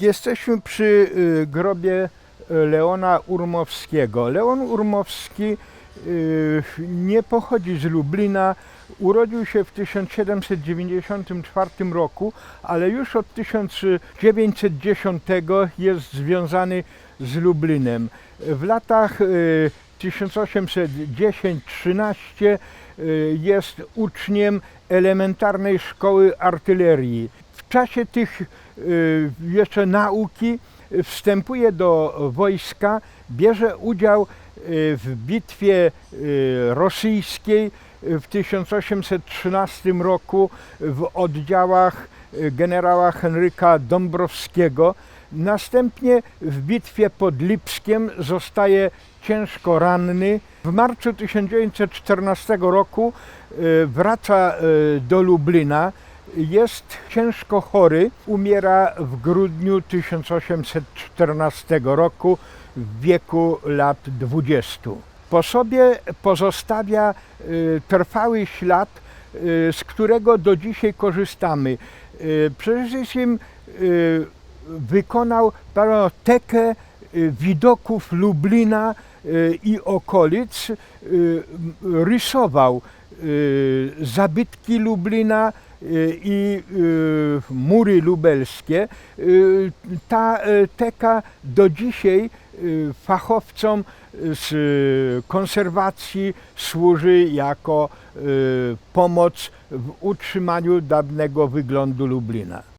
Jesteśmy przy y, grobie y, Leona Urmowskiego. Leon Urmowski y, nie pochodzi z Lublina. Urodził się w 1794 roku, ale już od 1910 jest związany z Lublinem. W latach y, 1810-13 y, jest uczniem elementarnej szkoły artylerii. W czasie tych y, jeszcze nauki y, wstępuje do wojska, bierze udział y, w bitwie rosyjskiej w 1813 roku w oddziałach generała Henryka Dąbrowskiego. Następnie w bitwie pod Lipskiem zostaje ciężko ranny. W marcu 1914 roku wraca do Lublina. Jest ciężko chory. Umiera w grudniu 1814 roku w wieku lat 20. Po sobie pozostawia y, trwały ślad, y, z którego do dzisiaj korzystamy. Y, Przede wszystkim wykonał y, widoków Lublina i okolic, y, rysował y, zabytki Lublina y, i y, mury lubelskie. Y, Ta y, teka do dzisiaj y, fachowcom z y, konserwacji służy jako y, pomoc w utrzymaniu dawnego wyglądu Lublina.